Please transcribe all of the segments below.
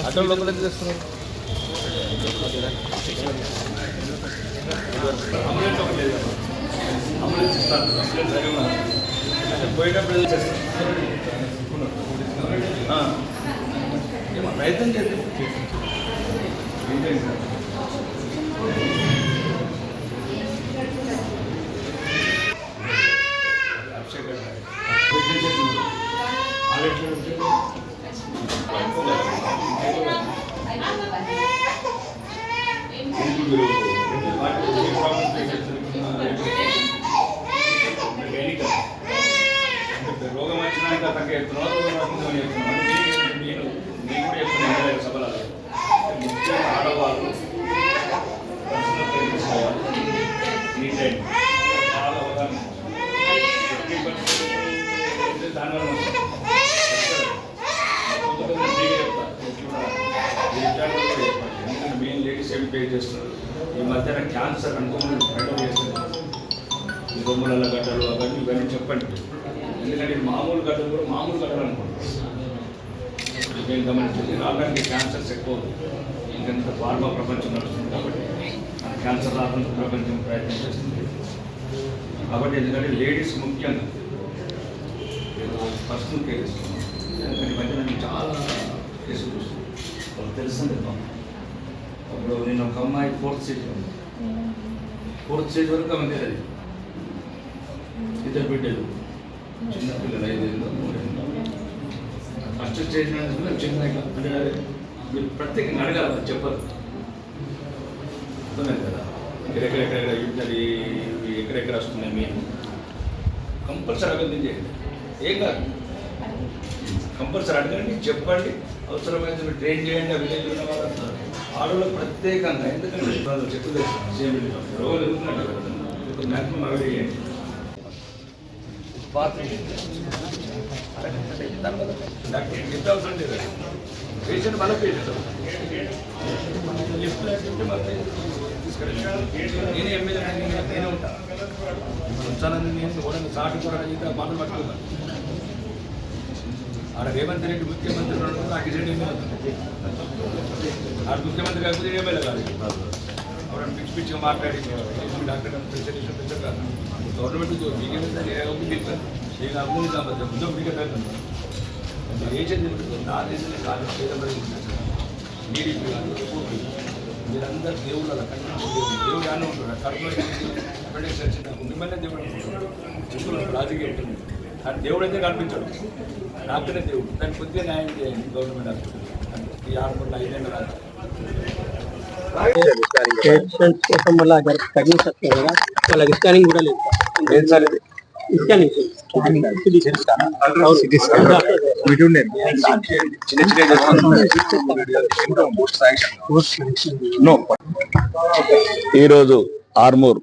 Auto లోపల ఎందుకు తెస్తున్నారు పోయేటప్పుడు ప్రయత్నం చేద్దాం ఏంటండి సార్? అభిషేక్ గారు. అభిషేక్ గారు. వాళ్ళు ఎట్లా ఉంటారు? ఎందుకు మీరు ఎందుకు వాటి ఏ ప్రాబ్లమ్స్ ఫేస్ చేస్తున్నారు? మెడికల్ అంటే రోగం వచ్చినాక తగ్గ చెప్తున్నావా రోగం రాకుండా చెప్తున్నావా అంటే నేను నేను కూడా చెప్తున్నాను వేరే సభలలో ముఖ్యంగా ఆడవాళ్ళు personal care తీసుకోవాలి. నీట్ అండ్ చాలా అవగాహన ఫిఫ్టీ పర్సెంట్ దానివల్ల వస్తుంది. కొంతమంది ఫ్రీగా చెప్తారు. ఎట్లా ఈ విషయాలు కూడా చెప్పాలి. ఎందుకంటే మెయిన్ లేడీస్ ఏమి పే చేస్తున్నారు ఈ మధ్యన క్యాన్సర్ అనుకున్న బయట చేస్తున్నారు ఈ బొమ్మల గడ్డలు అవన్నీ ఇవన్నీ చెప్పండి ఎందుకంటే మామూలు గడ్డలు కూడా మామూలు గడ్డలు అనుకుంటారు. నేను గమనించింది రావడానికి క్యాన్సర్స్ ఎక్కువ. ఇంకెంత ఫార్మా ప్రపంచం నడుస్తుంది కాబట్టి మన క్యాన్సర్ రాకుండా ప్రపంచం ప్రయత్నం చేస్తుంది. కాబట్టి ఎందుకంటే లేడీస్ ముఖ్యంగా పర్సనల్ కేర్ ఇస్తున్నాం ఈ మధ్య నేను చాలా కేసులు చూస్తున్నాను వాళ్ళకి తెలుస్తుంది అప్పుడు నేను ఒక అమ్మాయి ఫోర్త్ స్టేజ్ ఉంది. ఫోర్త్ స్టేజ్ వరకు ఆమె ఇద్దరు బిడ్డలు. చిన్నపిల్లలు ఐదేళ్ళు మూడేళ్ళు ఫస్ట్ స్టేజ్ నుంచి చిన్న అంటే మీరు ప్రత్యేకంగా అడగాలి అది చెప్పరు అర్థమైంది కదా ఎక్కడెక్కడెక్కడ యుద్ధాలు ఇవి ఎక్కడెక్కడ వస్తున్నాయి మేము కంపల్సరీ అభివృద్ధి చేయండి ఏం కాదు కంపల్సరీ అడగండి చెప్పండి అవసరమైతే మీరు ట్రైన్ చేయండి అవి విలేజ్ ఉన్న వాళ్ళంతా ఆడవాళ్ళు ప్రత్యేకంగా ఎందుకంటే వాళ్ళు చెప్పులు సేమ్ రోగులు ఎదుగుతున్నట్టు కదా మ్యాక్సిమం అవి చేయండి డాక్టర్ ఎంత అవసరం లేదు పేషెంట్ మన పేషెంట్ నేనే ఎమ్మెల్యే నేనే ఉంటాను వచ్చానని నేను కూడా సాటి కూడా ఇంకా మాటలు పట్టుకున్నాను ఆడ రేవంత్ రెడ్డి ముఖ్యమంత్రి నాకు ఎమ్మెల్యే. ఆడ ముఖ్యమంత్రి కాకపోతే ఎమ్మెల్యే కాదు. ఆవిడ పిచ్చి పిచ్చిగా మాట్లాడి డాక్టర్ గారు స్పెషలిస్ట్ స్పెషల్ కాదు. గవర్నమెంట్ మీకేమైందా నేను నేను అభివృద్ధి కావచ్చు ముందు మీకే పెట్టండి మీరు ఏం చేయండి నా దేశం కాదు పేదపడి మీరు ఇప్పుడు కాదు, మీరందరూ దేవుళ్ళ కనిపించే దేవుడు అని ఉంటాడు? కడుపులో అపెండిక్స్ వచ్చింది మిమ్మల్ని దేవుడు అనుకుంటాడు. రాజకీయ ఉంటుంది కానీ దేవుడు అయితే కనిపించాడు. డాక్టరే దేవుడు. దాన్ని కొద్దిగా న్యాయం చేయండి గవర్నమెంట్ హాస్పిటల్. ఈ ఆడపడులు ఐదేళ్ళు రాదు పేషెంట్స్ కోసం మళ్ళీ తగ్గించచ్చు కదా వాళ్ళకి స్కానింగ్ కూడా లేదు. స్కానింగ్ ఈరోజు ఆర్మూర్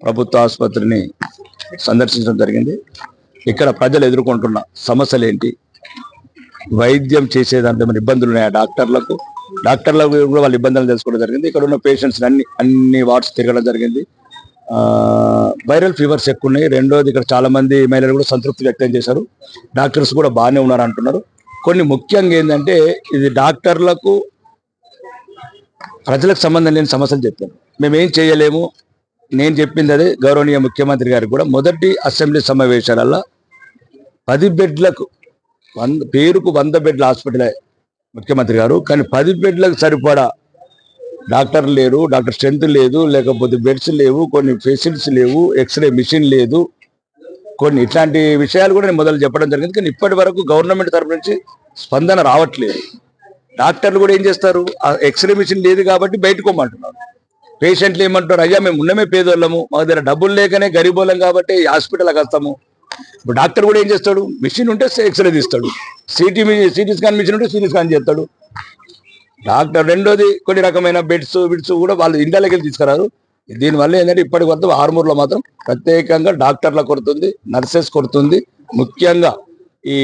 ప్రభుత్వ ఆసుపత్రిని సందర్శించడం జరిగింది. ఇక్కడ ప్రజలు ఎదుర్కొంటున్న సమస్యలు ఏంటి? వైద్యం చేసేదాంట్లో ఏమైనా ఇబ్బందులు ఉన్నాయా డాక్టర్లకు? డాక్టర్లకు కూడా వాళ్ళ ఇబ్బందులు తెలుసుకోవడం జరిగింది. ఇక్కడ ఉన్న పేషెంట్స్ అన్ని అన్ని వార్డ్స్ తిరగడం జరిగింది. వైరల్ ఫీవర్స్ ఎక్కువ ఉన్నాయి రెండోది ఇక్కడ చాలా మంది మహిళలు కూడా సంతృప్తి వ్యక్తం చేశారు. డాక్టర్స్ కూడా బాగానే ఉన్నారు అంటున్నారు. కొన్ని ముఖ్యంగా ఏంటంటే ఇది డాక్టర్లకు ప్రజలకు సంబంధం లేని సమస్యలు చెప్పారు. మేము ఏం చేయలేము. నేను చెప్పింది అదే గౌరవనీయ ముఖ్యమంత్రి గారికి కూడా. మొదటి అసెంబ్లీ సమావేశాలలో పది బెడ్లకు వంద పేరుకు వంద బెడ్ల హాస్పిటలే ముఖ్యమంత్రి గారు. కానీ పది బెడ్లకు సరిపడా డాక్టర్ లేరు డాక్టర్ స్ట్రెంత్ లేదు లేకపోతే బెడ్స్ లేవు కొన్ని ఫెసిలిటీస్ లేవు ఎక్స్రే మిషన్ లేదు. కొన్ని ఇట్లాంటి విషయాలు కూడా నేను మొదలు చెప్పడం జరిగింది. కానీ ఇప్పటి వరకు గవర్నమెంట్ తరపు నుంచి స్పందన రావట్లేదు. డాక్టర్లు కూడా ఏం చేస్తారు? ఆ ఎక్స్రే మిషన్ లేదు కాబట్టి బయటకు పోమంటున్నారు. పేషెంట్లు ఏమంటారు అయ్యా మేము ఉన్నమే పేదోళ్ళము. మా దగ్గర డబ్బులు లేకనే గరీబోళ్ళం కాబట్టి హాస్పిటల్కి వస్తాము. ఇప్పుడు డాక్టర్ కూడా ఏం చేస్తాడు? మిషన్ ఉంటే ఎక్స్రే తీస్తాడు. సిటీ సిటీ స్కాన్ మిషన్ ఉంటే సిటీ స్కాన్ చేస్తాడు. డాక్టర్ రెండోది కొన్ని రకమైన బెడ్స్ బిడ్స్ కూడా వాళ్ళు ఇండియాలోకి వెళ్ళి తీసుకురారు. దీనివల్ల ఏంటంటే ఇప్పటి వరకు ఆర్మూర్లో మాత్రం ప్రత్యేకంగా డాక్టర్ల కొరత ఉంది నర్సెస్ కొరత ఉంది ముఖ్యంగా ఈ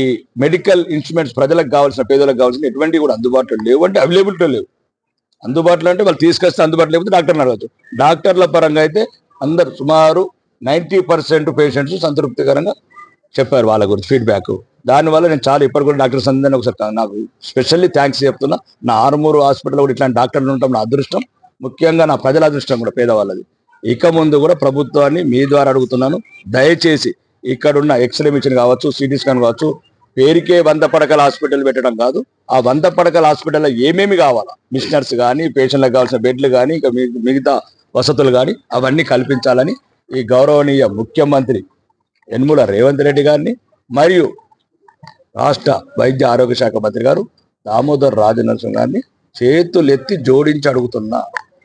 మెడికల్ ఇన్స్ట్రుమెంట్స్ ప్రజలకు కావాల్సిన పేదలకు కావాల్సిన ఎటువంటి కూడా అందుబాటులో లేవు అంటే అవైలబిలిటీ లేవు. అందుబాటులో అంటే వాళ్ళు తీసుకొస్తే అందుబాటులో లేకపోతే డాక్టర్ని అడగచ్చు. డాక్టర్ల పరంగా అయితే అందరు సుమారు నైంటీ పర్సెంట్ పేషెంట్స్ సంతృప్తికరంగా చెప్పారు వాళ్ళ గురించి ఫీడ్బ్యాక్ దానివల్ల నేను చాలా ఇప్పటి కూడా డాక్టర్స్ సందని ఒకసారి నాకు స్పెషల్లీ థ్యాంక్స్ చెప్తున్నా. నా ఆరుమూరు హాస్పిటల్ కూడా ఇట్లాంటి డాక్టర్లు ఉండటం నా అదృష్టం. ముఖ్యంగా నా ప్రజల అదృష్టం కూడా పేదవాళ్ళది. ఇక ముందు కూడా ప్రభుత్వాన్ని మీ ద్వారా అడుగుతున్నాను. దయచేసి ఇక్కడున్న ఎక్స్రే మిషన్ కావచ్చు సిటీ స్కాన్ కావచ్చు పేరుకే వంద పడకల హాస్పిటల్ పెట్టడం కాదు. ఆ వంద పడకల హాస్పిటల్లో ఏమేమి కావాలా? మిషనర్స్ కానీ పేషెంట్లకు కావాల్సిన బెడ్లు కానీ ఇంకా మిగతా వసతులు కానీ అవన్నీ కల్పించాలని ఈ గౌరవనీయ ముఖ్యమంత్రి యనమల రేవంత్ రెడ్డి గారిని మరియు రాష్ట్ర వైద్య ఆరోగ్య శాఖ మంత్రి గారు దామోదర్ రాజనరసింహ గారిని చేతులెత్తి జోడించి అడుగుతున్నా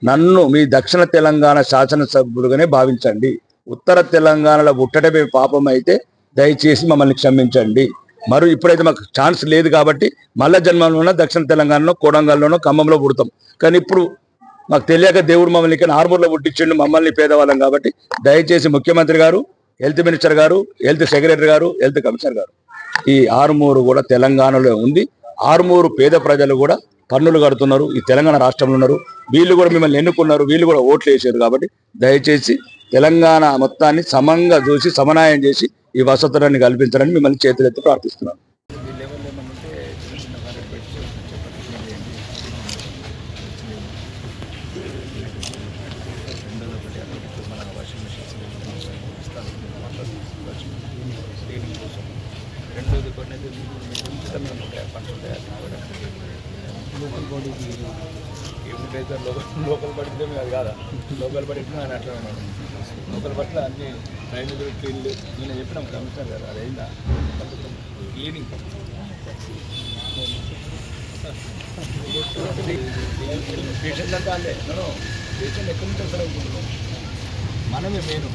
నన్ను మీ దక్షిణ తెలంగాణ శాసనసభ్యులుగానే భావించండి. ఉత్తర తెలంగాణలో పుట్టడమే పాపం అయితే దయచేసి మమ్మల్ని క్షమించండి. మరి ఇప్పుడైతే మాకు ఛాన్స్ లేదు కాబట్టి మళ్ళా జన్మలోనో దక్షిణ తెలంగాణలో కోడంగల్లోనో ఖమ్మంలో పుడతాం. కానీ ఇప్పుడు మాకు తెలియక దేవుడు మమ్మల్ని ఇక్కడ ఆర్మూర్లో పుట్టించిండు మమ్మల్ని పేదవాళ్ళం కాబట్టి దయచేసి ముఖ్యమంత్రి గారు హెల్త్ మినిస్టర్ గారు హెల్త్ సెక్రటరీ గారు హెల్త్ కమిషనర్ గారు ఈ ఆరుమూరు కూడా తెలంగాణలో ఉంది. ఆరుమూరు పేద ప్రజలు కూడా పన్నులు కడుతున్నారు. ఈ తెలంగాణ రాష్ట్రంలో ఉన్నారు. వీళ్ళు కూడా మిమ్మల్ని ఎన్నుకున్నారు. వీళ్ళు కూడా ఓట్లు వేసారు కాబట్టి దయచేసి తెలంగాణ మొత్తాన్ని సమంగా చూసి సమన్వయం చేసి ఈ వసతులన్నీ కల్పించాలని మిమ్మల్ని చేతులెత్తి ప్రార్థిస్తున్నాను ఈ లెవెల్ ఏమన్నంటే చిన్న చిన్న కార్యక్రమాలు పెట్టి చెప్పండి రెండోది ఒకటి అక్కడ ఇప్పుడు మన వాషింగ్ మిషన్స్ ఇస్తాను క్లీనింగ్ కోసం ఖచ్చితంగా నూట యాభై మీకు మీకు ఉచితంగా ఉంటాయి ఫండ్స్ ఉంటాయి అది కూడా లోకల్ బాడీ ఏమిటైతే లోకల్ లోకల్ పడితే అది కాదా లోకల్ పడితే ఆయన అట్లా ఉన్నాడు లోకల్ పట్ల అన్ని డ్రైనేజీలు క్లీన్లు నేను చెప్పినాం కమిషనర్ గారు అది క్లీనింగ్ పేషెంట్ అంతా అదే నేను పేషెంట్ ఎక్కడి నుంచి వస్తారు అనుకుంటున్నాం మనమే మెయిన్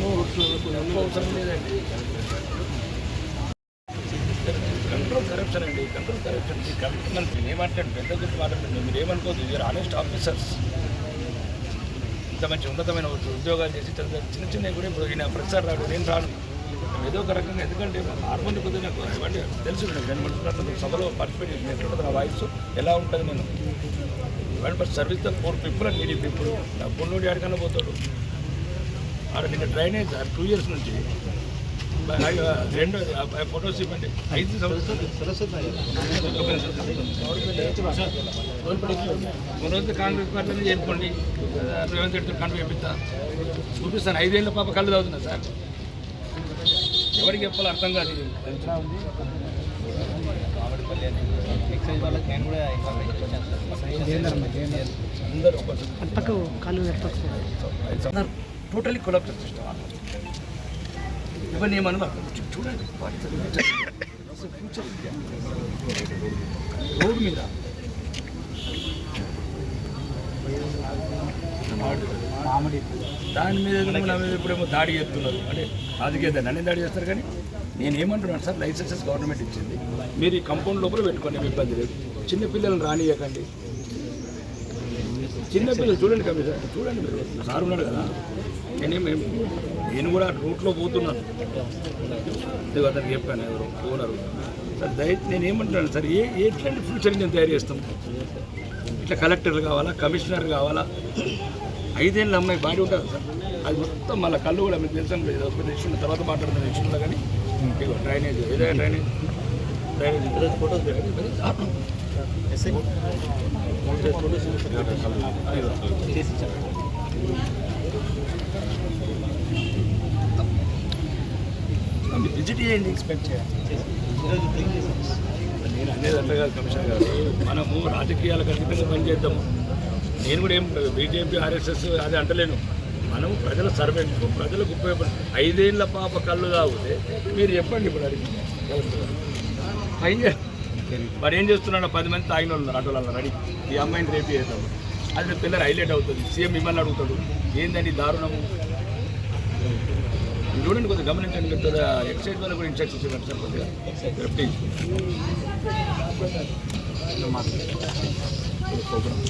అవసరం లేదండి కంట్రోల్ కరప్షన్ అండి కంట్రోల్ కరప్షన్ కరప్షన్ నేను ఏమంటాను పెద్ద గురించి మాట్లాడండి మీరు ఏమనుకోవద్దు. మీరు ఆనెస్ట్ ఆఫీసర్స్ ఇంత మంచి ఉన్నతమైన ఉద్యోగాలు చేసి చిన్న చిన్న చిన్నవి కూడా ఇప్పుడు ఈయన ప్రతిసారి రాడు నేను రాను? ఏదో ఒక రకంగా ఎందుకంటే హార్మోన్ కొద్దిగా నాకు ఇవన్నీ తెలుసు నేను రెండు సభలో పార్టిసిపేట్ చేసి ఎట్లుంటుంది నా వాయిస్ ఎలా ఉంటుంది నేను? ఇవన్నీ service the poor people and needy people నా పొన్నుడి ఆడికన్నా పోతాడు. ఆడ నిన్న డ్రైనేజ్ టూ ఇయర్స్ నుంచి రెండు ఫొటోస్ ఇవ్వండి. ఐదు సంవత్సరాలు. కాంగ్రెస్ పార్టీని చేరుకోండి. రేవంత్ రెడ్డి కాంగ్రెస్ చేపిస్తా చూపిస్తాను. ఐదేళ్ళ పాప కళ్ళు తాగుతున్నా సార్. ఎవరికి చెప్పాలో అర్థం కాదు. అందరూ టోటలీ కొలాప్స్ సిస్టమ్ ఇవన్నీ ఏమన్నా చూడండి ఫ్యూచర్ రోడ్ మీద. దాని మీద నా మీద ఇప్పుడేమో దాడి చేస్తున్నారు. అంటే దాన్ని అన్ని దాడి చేస్తారు కానీ నేను ఏమంటున్నాను సార్ లైసెన్సెస్ గవర్నమెంట్ ఇచ్చింది. మీరు ఈ కంపౌండ్ లోపల పెట్టుకోండి ఇబ్బంది లేదు. చిన్న పిల్లల్ని రానియకండి. చిన్న పిల్లలు చూడండి కమిషనర్ చూడండి మీరు. సార్ ఉన్నాడు కదా. నేనేం నేను కూడా రూట్లో పోతున్నాను. ఇదిగో అతనికి చెప్పాను ఎవరు ఓనరు. సార్ దయ నేను ఏమంటున్నాను సార్ ఏ ఎట్లాంటి ఫ్యూచర్ నేను తయారు చేస్తాం? ఇట్లా కలెక్టర్ కావాలా కమిషనర్ కావాలా? ఐదేళ్ళ అమ్మాయి బాడీ ఉంటుంది సార్. అది మొత్తం మళ్ళీ కళ్ళు కూడా మీకు తెలుసాను లేదు ఒక ఇష్యూ ఉన్న తర్వాత మాట్లాడుతున్న ఇష్యూలో కానీ ఇదిగో డ్రైనేజ్ ఏదైనా డ్రైనేజ్. డ్రైనేజ్. ఫోటోస్ విజిట్ చేయండి ఎక్స్పెక్ట్ చేయాలి నేను అనేది అట్లా కాదు కమిషనర్ గారు మనము రాజకీయాలకు అతీతంగా పనిచేద్దాము. నేను కూడా ఏం బీజేపీ ఆర్ఎస్ఎస్ అది అంటలేను. మనం ప్రజల సర్వెంట్ ప్రజలకు ఉపయోగపడి ఐదేళ్ళ పాప కళ్ళు తాగితే మీరు చెప్పండి ఇప్పుడు అడిగి కలెక్టర్ గారు. మరి ఏం చేస్తున్నాడు? పది మంది తాగిన వాళ్ళు ఉన్నారు ఆటోలు అన్నారు అడిగి ఈ అమ్మాయిని రేపు చేద్దాం అది పిల్లలు హైలైట్ అవుతుంది. సీఎం మిమ్మల్ని అడుగుతాడు. ఏందండి దారుణము? చూడండి కొద్దిగా గమనించండి. మీరు కొద్దిగా ఎక్సైజ్ వల్ల కూడా ఇన్స్ట్రక్షన్స్ ఇవ్వండి సార్ కొద్దిగా. Please program.